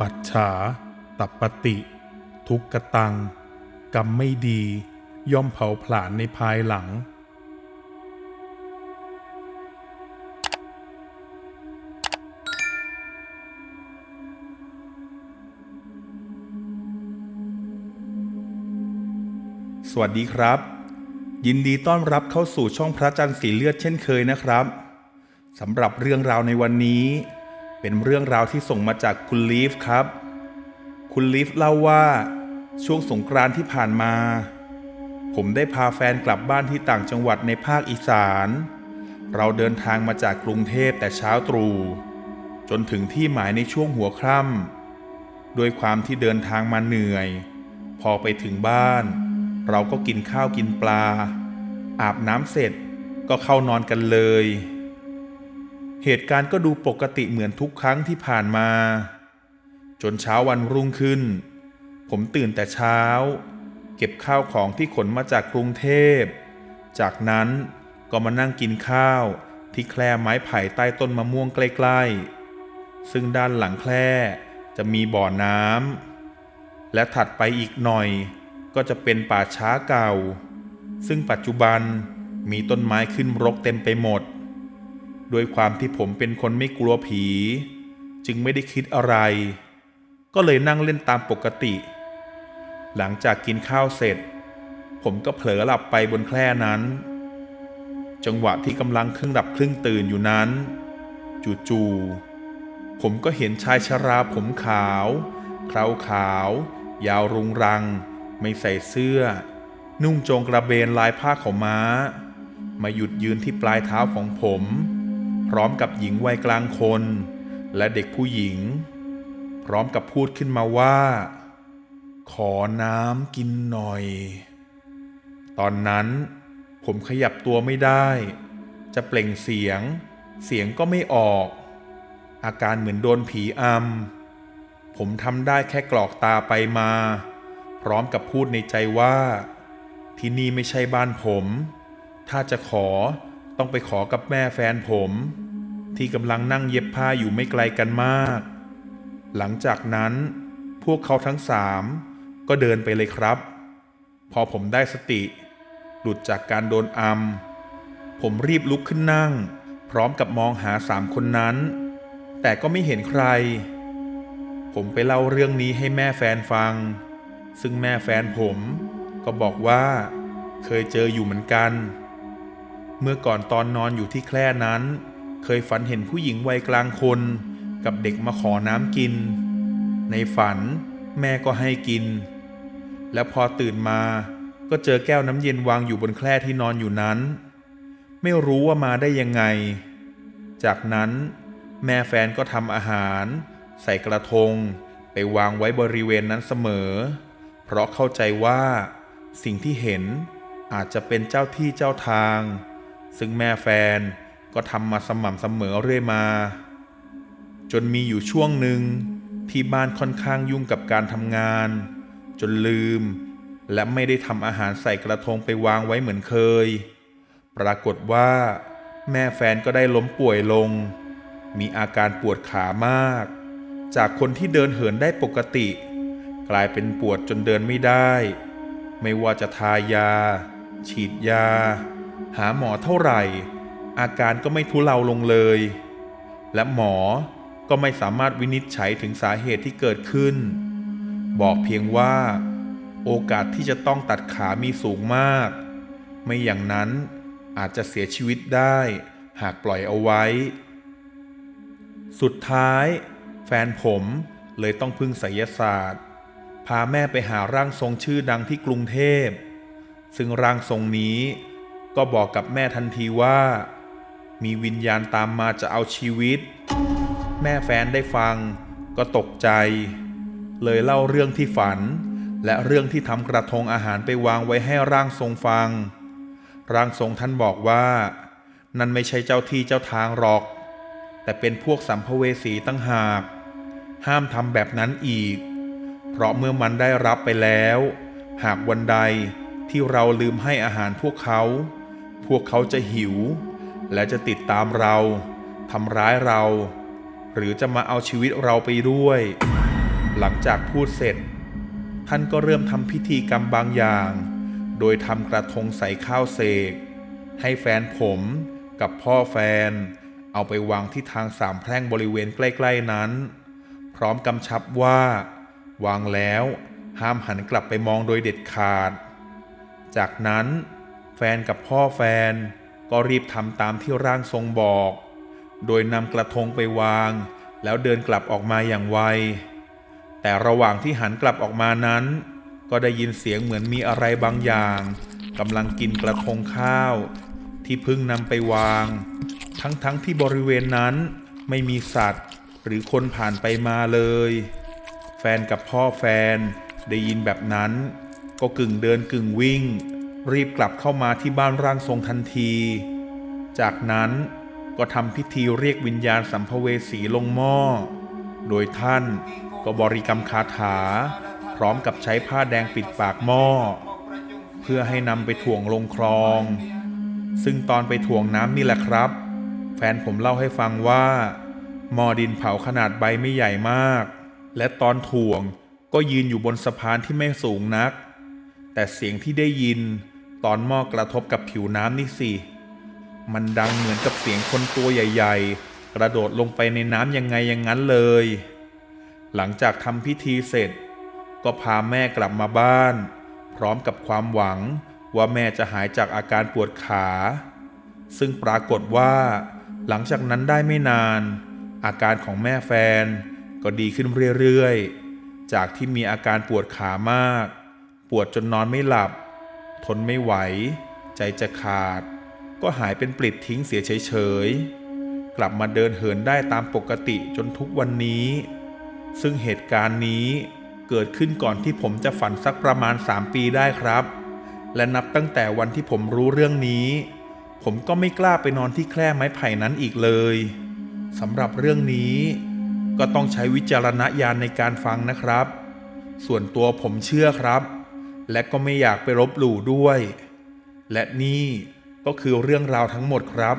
ปัจฉาตัปปติ ทุกกตัง กรรมไม่ดี ย่อมเผาผลาญในภายหลัง สวัสดีครับ ยินดีต้อนรับเข้าสู่ช่องพระจันทร์สีเลือดเช่นเคยนะครับสำหรับเรื่องราวในวันนี้ เป็นเรื่องราวที่ส่งมาจากคุณลีฟครับ คุณลีฟเล่าว่าช่วงสงกรานต์ที่ผ่านมา ผมได้พาแฟนกลับบ้านที่ต่างจังหวัดในภาคอีสาน เราเดินทางมาจากกรุงเทพแต่เช้าตรู่จนถึงที่หมายในช่วงหัวค่ำด้วยความที่เดินทางมาเหนื่อย พอไปถึงบ้าน เราก็กินข้าวกินปลา อาบน้ำเสร็จก็เข้านอนกันเลย เหตุการณ์ก็ดูปกติเหมือนทุกครั้งที่ผ่านมา จนเช้าวันรุ่งขึ้น ผมตื่นแต่เช้า เก็บข้าวของที่ขนมาจากกรุงเทพ จากนั้นก็มานั่งกินข้าวที่แคร่ไม้ไผ่ใต้ต้นมะม่วงใกล้ๆ ซึ่งด้านหลังแคร่จะมีบ่อน้ำและถัดไปอีกหน่อยก็จะเป็นป่าช้าเก่า ซึ่งปัจจุบันมีต้นไม้ขึ้นรกเต็มไปหมด ด้วยความที่ผมเป็นคนไม่กลัวผี จึงไม่ได้คิดอะไร ก็เลยนั่งเล่นตามปกติ หลังจากกินข้าวเสร็จ ผมก็เผลอหลับไปบนแคร่นั้น จังหวะที่กำลังครึ่งหลับครึ่งตื่นอยู่นั้น จู่ๆผมก็เห็นชายชราผมขาว เคราขาว ยาวรุงรัง ไม่ใส่เสื้อ นุ่งโจงกระเบนลายผ้าขาวม้ามาหยุดยืนที่ปลายเท้าของผม พร้อมกับหญิงวัยกลางคน และเด็กผู้หญิง พร้อมกับพูดขึ้นมาว่า ขอน้ำกินหน่อย ตอนนั้นผมขยับตัวไม่ได้ จะเปล่งเสียง เสียงก็ไม่ออก อาการเหมือนโดนผีอำผมทำได้แค่กรอกตาไปมา พร้อมกับพูดในใจว่า ที่นี่ไม่ใช่บ้านผม ถ้าจะขอ ต้องไปขอกับแม่แฟนผม ที่กำลังนั่งเย็บผ้าอยู่ไม่ไกลกันมาก หลังจากนั้นพวกเขาทั้งสามก็เดินไปเลยครับ พอผมได้สติ หลุดจากการโดนอำผมรีบลุกขึ้นนั่ง พร้อมกับมองหาสามคนนั้น แต่ก็ไม่เห็นใคร ผมไปเล่าเรื่องนี้ให้แม่แฟนฟัง ซึ่งแม่แฟนผมก็บอกว่าเคยเจออยู่เหมือนกัน เมื่อก่อนตอนนอนอยู่ที่แคร่นั้น เคยฝันเห็นผู้หญิงวัยกลางคน กับเด็กมาขอน้ำกิน ในฝันแม่ก็ให้กิน และพอตื่นมาก็เจอแก้วน้ำเย็นวางอยู่บนแคร่ที่นอนอยู่นั้น ไม่รู้ว่ามาได้ยังไง จากนั้นแม่แฟนก็ทำอาหาร ใส่กระทง ไปวางไว้บริเวณนั้นเสมอ เพราะเข้าใจว่า สิ่งที่เห็นอาจจะเป็นเจ้าที่เจ้าทาง ซึ่งแม่แฟนก็ทำมาสม่ำเสมอเรื่อยมา จนมีอยู่ช่วงหนึ่งที่บ้านค่อนข้างยุ่งกับการทำงาน จนลืม และไม่ได้ทำอาหารใส่กระทงไปวางไว้เหมือนเคย ปรากฏว่า แม่แฟนก็ได้ล้มป่วยลง มีอาการปวดขามาก จากคนที่เดินเหินได้ปกติ กลายเป็นปวดจนเดินไม่ได้ ไม่ว่าจะทายา ฉีดยา หาหมอเท่าไหร่ อาการก็ไม่ทุเลาลงเลย และหมอก็ไม่สามารถวินิจฉัยถึงสาเหตุที่เกิดขึ้น บอกเพียงว่า โอกาสที่จะต้องตัดขามีสูงมาก ไม่อย่างนั้นอาจจะเสียชีวิตได้หากปล่อยเอาไว้ สุดท้าย แฟนผมเลยต้องพึ่งไสยศาสตร์ พาแม่ไปหาร่างทรงชื่อดังที่กรุงเทพ ซึ่งร่างทรงนี้ ก็บอกกับแม่ทันทีว่า มีวิญญาณตามมาจะเอาชีวิต แม่แฟนได้ฟังก็ตกใจ เลยเล่าเรื่องที่ฝัน และเรื่องที่ทำกระทงอาหารไปวางไว้ให้ร่างทรงฟัง ร่างทรงท่านบอกว่า นั่นไม่ใช่เจ้าที่เจ้าทางหรอก แต่เป็นพวกสัมภเวสีตั้งหาก ห้ามทำแบบนั้นอีก เพราะเมื่อมันได้รับไปแล้ว หากวันใดที่เราลืมให้อาหารพวกเขา พวกเขาจะหิว และจะติดตามเราทำร้ายเรา หรือจะมาเอาชีวิตเราไปด้วย หลังจากพูดเสร็จ ท่านก็เริ่มทำพิธีกรรมบางอย่าง โดยทำกระทงใส่ข้าวเสก ให้แฟนผมกับพ่อแฟน เอาไปวางที่ทางสามแพร่งบริเวณใกล้ ๆนั้น พร้อมกำชับว่า วางแล้วห้ามหันกลับไปมองโดยเด็ดขาด จากนั้น ฟนกับพ่อแฟน ก็รีบทำตามที่ร่างทรงบอก โดยนำกระทงไปวาง แล้วเดินกลับออกมาอย่างไว แต่ระหว่างที่หันกลับออกมานั้น ก็ได้ยินเสียงเหมือนมีอะไรบางอย่างกำลังกินกระทงข้าว ที่เพิ่งนำไปวาง ทั้งๆทที่บริเวณนั้นไม่มีสัตว์ หรือคนผ่านไปมาเลย แฟนกับพ่อแฟนได้ยินแบบนั้น ก็กึ่งเดินกึ่งวิ่ง รีบกลับเข้ามาที่บ้านร่างทรงทันที จากนั้นก็ทำพิธีเรียกวิญญาณสัมภเวสีลงหม้อ โดยท่านก็บริกรรมคาถา พร้อมกับใช้ผ้าแดงปิดปากหม้อ เพื่อให้นำไปถ่วงลงคลอง ซึ่งตอนไปถ่วงน้ำนี่แหละครับ แฟนผมเล่าให้ฟังว่าหม้อดินเผาขนาดใบไม่ใหญ่มาก และตอนถ่วงก็ยืนอยู่บนสะพานที่ไม่สูงนัก แต่เสียงที่ได้ยิน ตอนหม้อกระทบกับผิวน้ำนี่สิ มันดังเหมือนกับเสียงคนตัวใหญ่ ๆ กระโดดลงไปในน้ำยังไงอย่างนั้นเลย หลังจากทำพิธีเสร็จ ก็พาแม่กลับมาบ้าน พร้อมกับความหวังว่าแม่จะหายจากอาการปวดขา ซึ่งปรากฏว่า หลังจากนั้นได้ไม่นาน อาการของแม่แฟนก็ดีขึ้นเรื่อยๆ จากที่มีอาการปวดขามาก ปวดจนนอนไม่หลับ ทนไม่ไหว ใจจะขาด ก็หายเป็นปลิดทิ้งเสียเฉยๆ กลับมาเดินเหินได้ตามปกติจนทุกวันนี้ ซึ่งเหตุการณ์นี้เกิดขึ้นก่อนที่ผมจะฝันสักประมาณ 3 ปีได้ครับ และนับตั้งแต่วันที่ผมรู้เรื่องนี้ ผมก็ไม่กล้าไปนอนที่แคร่ไม้ไผ่นั้นอีกเลยสำหรับเรื่องนี้ก็ต้องใช้วิจารณญาณในการฟังนะครับ ส่วนตัวผมเชื่อครับ และก็ไม่อยากไปรบหลู่ด้วย และนี่ก็คือเรื่องราวทั้งหมดครับ